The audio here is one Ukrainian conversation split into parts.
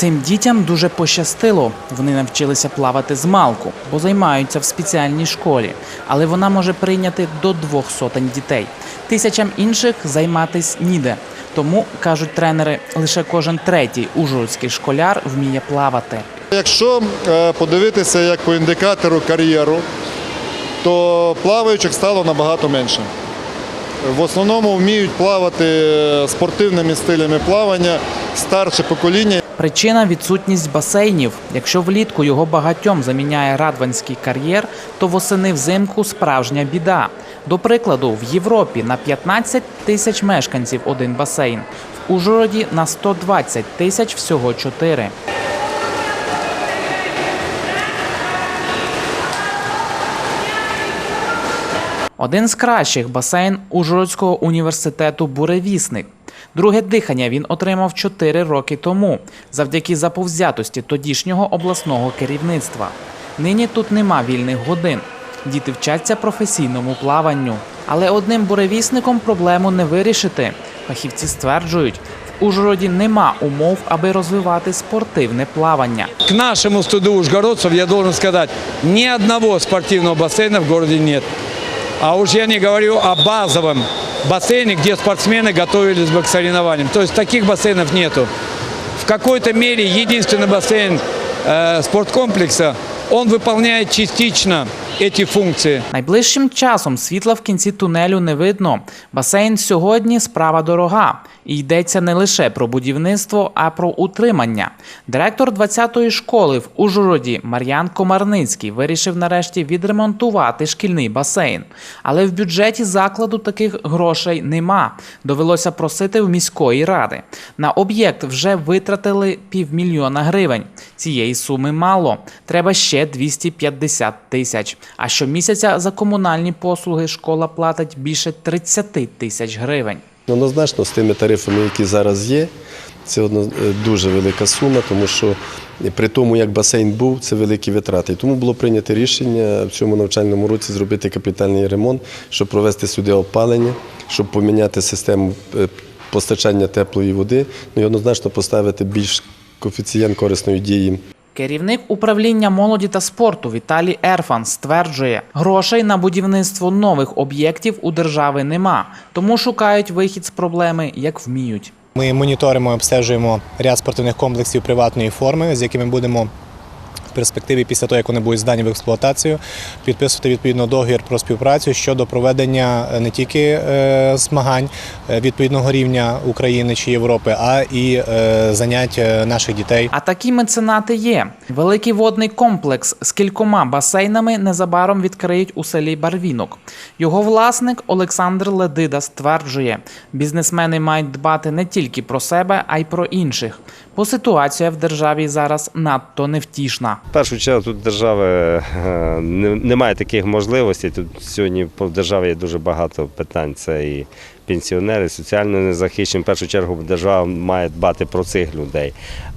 Цим дітям дуже пощастило. Вони навчилися плавати з малку, бо займаються в спеціальній школі. Але вона може прийняти до двох сотень дітей. Тисячам інших займатись ніде. Тому кажуть тренери, лише кожен третій ужгородський школяр вміє плавати. Якщо е, подивитися як по індикатору кар'єру, то плаваючих стало набагато менше. В основному вміють плавати спортивними стилями плавання старше покоління. Причина відсутність басейнів. Якщо влітку його багатьом заміняє радванський кар'єр, то восени взимку справжня біда. До прикладу, в Європі на 15 тисяч мешканців один басейн, в Ужгороді на 120 тисяч всього 4. Один з кращих басейн Ужгородського університету Буревісник. Друге дихання він отримав 4 роки тому, завдяки заповзятості тодішнього обласного керівництва. Нині тут нема вільних годин. Діти вчаться професійному плаванню. Але одним буревісником проблему не вирішити. Фахівці стверджують, в Ужгороді нема умов, аби розвивати спортивне плавання. К нашему стыду ужгородцев я должен сказать, ни одного спортивного бассейна в городе нет. А уж я не говорю о базовом бассейне, где спортсмены готовились бы к соревнованиям. То есть таких бассейнов нету. В какой-то мере единственный бассейн э, спорткомплекса, он выполняет частично эти функции. Найближчим часом світла в кінці тунелю не видно. Басейн сьогодні справа дорога. І йдеться не лише про будівництво, а про утримання. Директор 20-ї школи в Ужгороді Мар'ян Комарницький вирішив нарешті відремонтувати шкільний басейн. Але в бюджеті закладу таких грошей нема. Довелося просити в міської ради. На об'єкт вже витратили півмільйона гривень. Цієї суми мало. Треба ще 250 тисяч. А щомісяця за комунальні послуги школа платить більше 30 тисяч гривень. Однозначно, з тими тарифами, які зараз є, це е, дуже велика сума, тому що при тому, як басейн був, це великі витрати. Тому було прийнято рішення в цьому навчальному році зробити капітальний ремонт, щоб провести сюди опалення, щоб поміняти систему е, постачання теплої води, ну і однозначно поставити більш коефіцієнт корисної дії Керівник управління молоді та спорту Віталій Ерфан стверджує, грошей на будівництво нових об'єктів у держави нема, тому шукають вихід з проблеми як вміють. Ми моніторимо і обстежуємо ряд спортивних комплексів приватної форми, з якими будемо перспективі, після того, як вони будуть здані в експлуатацію, підписувати відповідно договір про співпрацю щодо проведення е, не тільки е, змагань е, відповідного рівня України чи Європи, а і занять наших дітей. А такі меценати є. Великий водний комплекс з кількома басейнами незабаром відкриють у селі Барвінок. Його власник Олександр Ледида стверджує, бізнесмени мають дбати не тільки про себе, а й про інших. Бо ситуація в державі зараз надто невтішна. В першу чергу тут держави е, немає таких можливостей. Тут сьогодні по державі є дуже багато питань. Це і пенсіонери, соціально незахищені. В першу чергу держава має дбати про цих людей.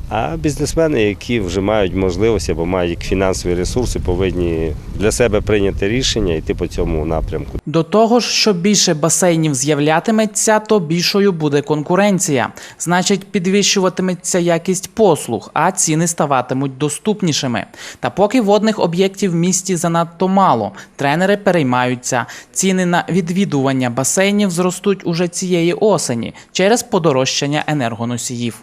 А бізнесмени, які вже мають можливості або мають фінансові ресурси, повинні для себе прийняти рішення йти по цьому напрямку. До того ж, що більше басейнів з'являтиметься, то більшою буде конкуренція. Значить, підвищуватиметься якість послуг, а ціни ставатимуть доступнішими. Та поки водних об'єктів в місті занадто мало, тренери переймаються. Ціни на відвідування басейнів зростуть уже цієї осені через подорожчання енергоносіїв.